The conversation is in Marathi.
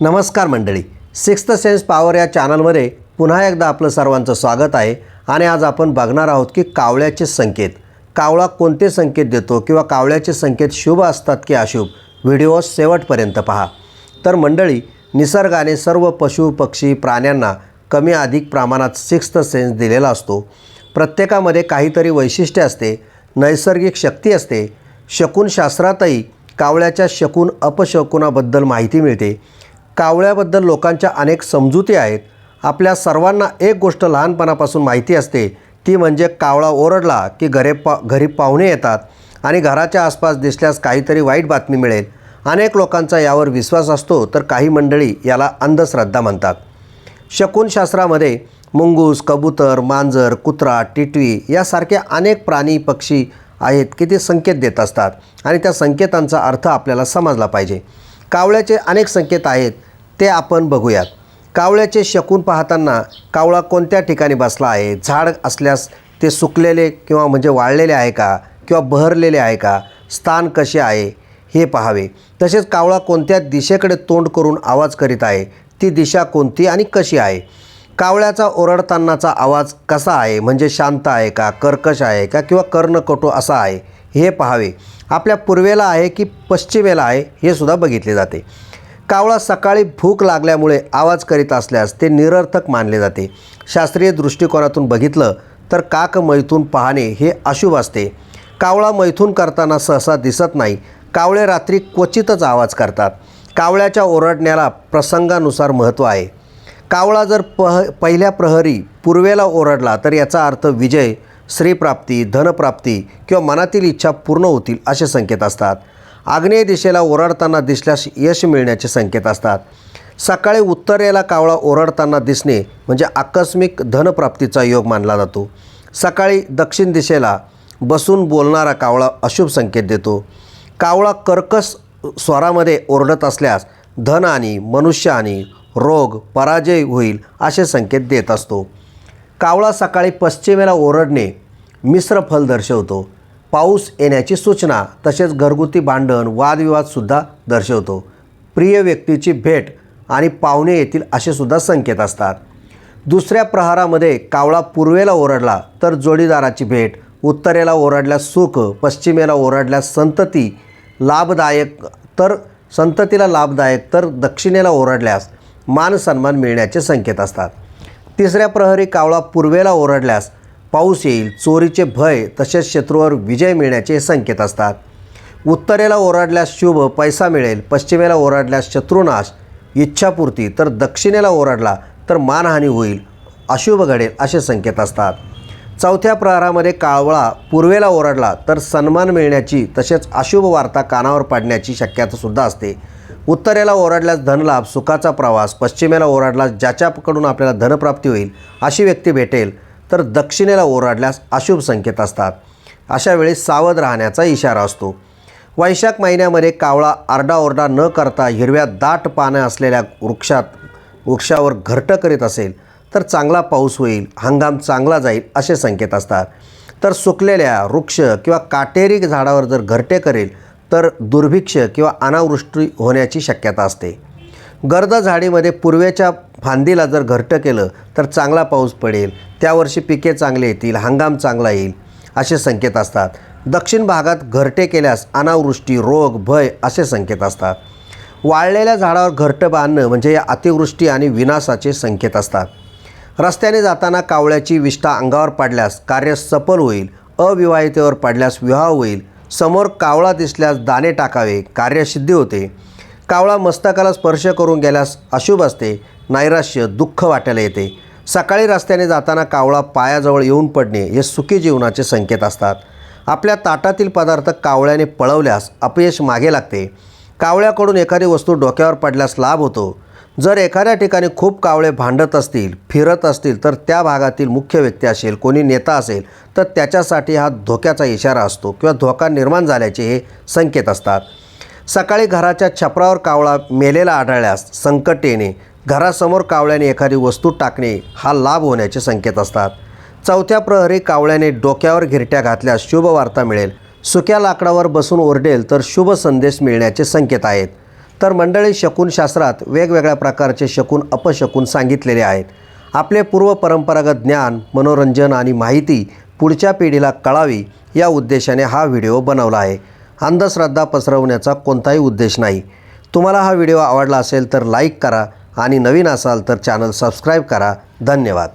नमस्कार मंडळी. सिक्स्थ सेन्स पॉवर या चॅनलमध्ये पुन्हा एकदा आपलं सर्वांचं स्वागत आहे आणि आज आपण बघणार आहोत की कावळ्याचे संकेत. कावळा कोणते संकेत देतो किंवा कावळ्याचे संकेत शुभ असतात की अशुभ? व्हिडिओ शेवटपर्यंत पहा. तर मंडळी निसर्गाने सर्व पशु पक्षी प्राण्यांना कमी अधिक प्रमाणात सिक्स्थ सेन्स दिलेला असतो. प्रत्येकामध्ये काहीतरी वैशिष्ट्य असते नैसर्गिक शक्ती असते. शकुनशास्त्रातही कावळ्याच्या शकून अपशकुनाबद्दल माहिती मिळते. कावळ्याबद्दल लोकांच्या अनेक समजुती आहेत. आपल्या सर्वांना एक गोष्ट लहानपणापासून माहिती असते. ती म्हणजे कावळा ओरडला की घरे पा घरी पाहुणे येतात आणि घराच्या आसपास दिसल्यास काहीतरी वाईट बातमी मिळेल. अनेक लोकांचा यावर विश्वास असतो तर काही मंडळी याला अंधश्रद्धा म्हणतात. शकुनशास्त्रामध्ये मुंगूस कबूतर मांजर कुत्रा टिटवी यासारखे अनेक प्राणी पक्षी आहेत की ते संकेत देत असतात. आणि त्या संकेतांचा अर्थ आपल्याला समजला पाहिजे. कावळ्याचे अनेक संकेत आहेत. ते आपण बघूयात. कावळ्याचे शकून पाहताना कावळा कोणत्या ठिकाणी बसला आहे? झाड असल्यास ते सुकलेले किंवा म्हणजे वाळलेले आहे का? किंवा बहरलेले आहे का? स्थान कसे आहे? हे पाहावे. तसेच कावळा कोणत्या दिशेकडे तोंड करून आवाज करीत आहे? ती दिशा कोणती आणि कशी आहे? कावळ्याचा ओरडतानाचा आवाज कसा आहे? म्हणजे शांत आहे का? कर्कश आहे का? किंवा कर्णकटो असा आहे? हे पाहावे. आपल्या पूर्वेला आहे की पश्चिमेला आहे? हे सुद्धा बघितले जाते. कावळा सकाळी भूक लागल्यामुळे आवाज करीत असल्यास ते निरर्थक मानले जाते. शास्त्रीय दृष्टिकोनातून बघितलं तर काक मैथून पाहणे हे अशुभ असते. कावळा मैथून करताना सहसा दिसत नाही. कावळे रात्री क्वचितच आवाज करतात. कावळ्याच्या ओरडण्याला प्रसंगानुसार महत्त्व आहे. कावळा जर पह पहिल्या प्रहरी पूर्वेला ओरडला तर याचा अर्थ विजय श्रीप्राप्ती धनप्राप्ती किंवा मनातील इच्छा पूर्ण होतील असे संकेत असतात. आग्नेय दिशेला ओरडताना दिसल्यास यश मिळण्याचे संकेत असतात. सकाळी उत्तरेला कावळा ओरडताना दिसणे म्हणजे आकस्मिक धनप्राप्तीचा योग मानला जातो. सकाळी दक्षिण दिशेला बसून बोलणारा कावळा अशुभ संकेत देतो. कावळा कर्कश स्वरामध्ये ओरडत असल्यास धन आणि मनुष्य आणि रोग पराजय होईल असे संकेत देत असतो. कावळा सकाळी पश्चिमेला ओरडणे मिश्र फल दर्शवतो. पाऊस येण्याची सूचना तसेच घरगुती भांडण वादविवादसुद्धा दर्शवतो. प्रिय व्यक्तीची भेट आणि पाहुणे येतील असे सुद्धा संकेत असतात. दुसऱ्या प्रहारामध्ये कावळा पूर्वेला ओरडला तर जोडीदाराची भेट उत्तरेला ओरडल्यास सुख पश्चिमेला ओरडल्यास संतती लाभदायक तर संततीला लाभदायक तर दक्षिणेला ओरडल्यास मान सन्मान मिळण्याचे संकेत असतात. तिसऱ्या प्रहरी कावळा पूर्वेला ओरडल्यास पाऊस येईल चोरीचे भय तसेच शत्रूवर विजय मिळण्याचे संकेत असतात. उत्तरेला ओरडल्यास शुभ पैसा मिळेल. पश्चिमेला ओरडल्यास शत्रुनाश. इच्छापूर्ती तर दक्षिणेला ओरडला तर मानहानी होईल. अशुभ घडेल असे संकेत असतात. चौथ्या प्रहारामध्ये कावळा पूर्वेला ओरडला तर सन्मान मिळण्याची तसेच अशुभ वार्ता कानावर पाडण्याची शक्यतासुद्धा असते. उत्तरेला ओरडल्यास धनलाभ सुखाचा प्रवास. पश्चिमेला ओरडल्यास ज्याच्याकडून आपल्याला धनप्राप्ती होईल अशी व्यक्ती भेटेल. तर दक्षिणेला ओरडल्यास अशुभ संकेत असतात. अशा वेळी सावध राहण्याचा इशारा असतो. वैशाख महिन्यामध्ये कावळा आरडाओरडा न करता हिरव्या दाट पानं असलेल्या वृक्षात वृक्षावर घरटं करीत असेल तर चांगला पाऊस होईल हंगाम चांगला जाईल असे संकेत असतात. तर सुकलेल्या वृक्ष किंवा काटेरी झाडावर जर घरटे करेल तर दुर्भिक्ष किंवा अनावृष्टी होण्याची शक्यता असते. गर्द झाडीमध्ये पूर्वेच्या फांदीला जर घरटं केलं तर चांगला पाऊस पडेल. त्यावर्षी पिके चांगले येतील हंगाम चांगला येईल असे संकेत असतात. दक्षिण भागात घरटे केल्यास अनावृष्टी रोग भय असे संकेत असतात. वाळलेल्या झाडावर घरटं बांधणं म्हणजे या अतिवृष्टी आणि विनाशाचे संकेत असतात. रस्त्याने जाताना कावळ्याची विष्ठा अंगावर पाडल्यास कार्य सफल होईल अविवाहितेवर पडल्यास विवाह होईल समोर कावळा दिसल्यास दाणे टाकावे कार्यसिद्धी होते. कावळा मस्तकाला स्पर्श करून गेल्यास अशुभ असते नैराश्य दुःख वाटायला येते. सकाळी रस्त्याने जाताना कावळा पायाजवळ येऊन पडणे हे सुखी जीवनाचे संकेत असतात. आपल्या ताटातील पदार्थ कावळ्याने पळवल्यास अपयश मागे लागते. कावळ्याकडून एखादी वस्तू डोक्यावर पडल्यास लाभ होतो. जर एखाद्या ठिकाणी खूप कावळे भांडत असतील फिरत असतील तर त्या भागातील मुख्य व्यक्ती असेल कोणी नेता असेल तर त्याच्यासाठी हा धोक्याचा इशारा असतो किंवा धोका निर्माण झाल्याचे हे संकेत असतात. सकाळी घराच्या छपरावर कावळा मेलेला आढळल्यास संकट येणे घरासमोर कावळ्याने एखादी वस्तू टाकणे हा लाभ होण्याचे संकेत असतात. चौथ्या प्रहरी कावळ्याने डोक्यावर घिरट्या घातल्यास शुभ वार्ता मिळेल. सुक्या लाकडावर बसून ओरडेल तर शुभ संदेश मिळण्याचे संकेत आहेत. तर मंडळी शकुनशास्त्रात वेगवेगळ्या प्रकारचे शकून अपशकून सांगितलेले आहेत. आपले पूर्व परंपरागत ज्ञान मनोरंजन आणि माहिती पुढच्या पिढीला कळावी या उद्देशाने हा व्हिडिओ बनवला आहे. अंधश्रद्धा पसरवण्याचा कोणताही उद्देश नाही. तुम्हाला हा व्हिडिओ आवडला असेल तर लाईक करा आणि नवीन असाल तर चॅनल सबस्क्राईब करा. धन्यवाद.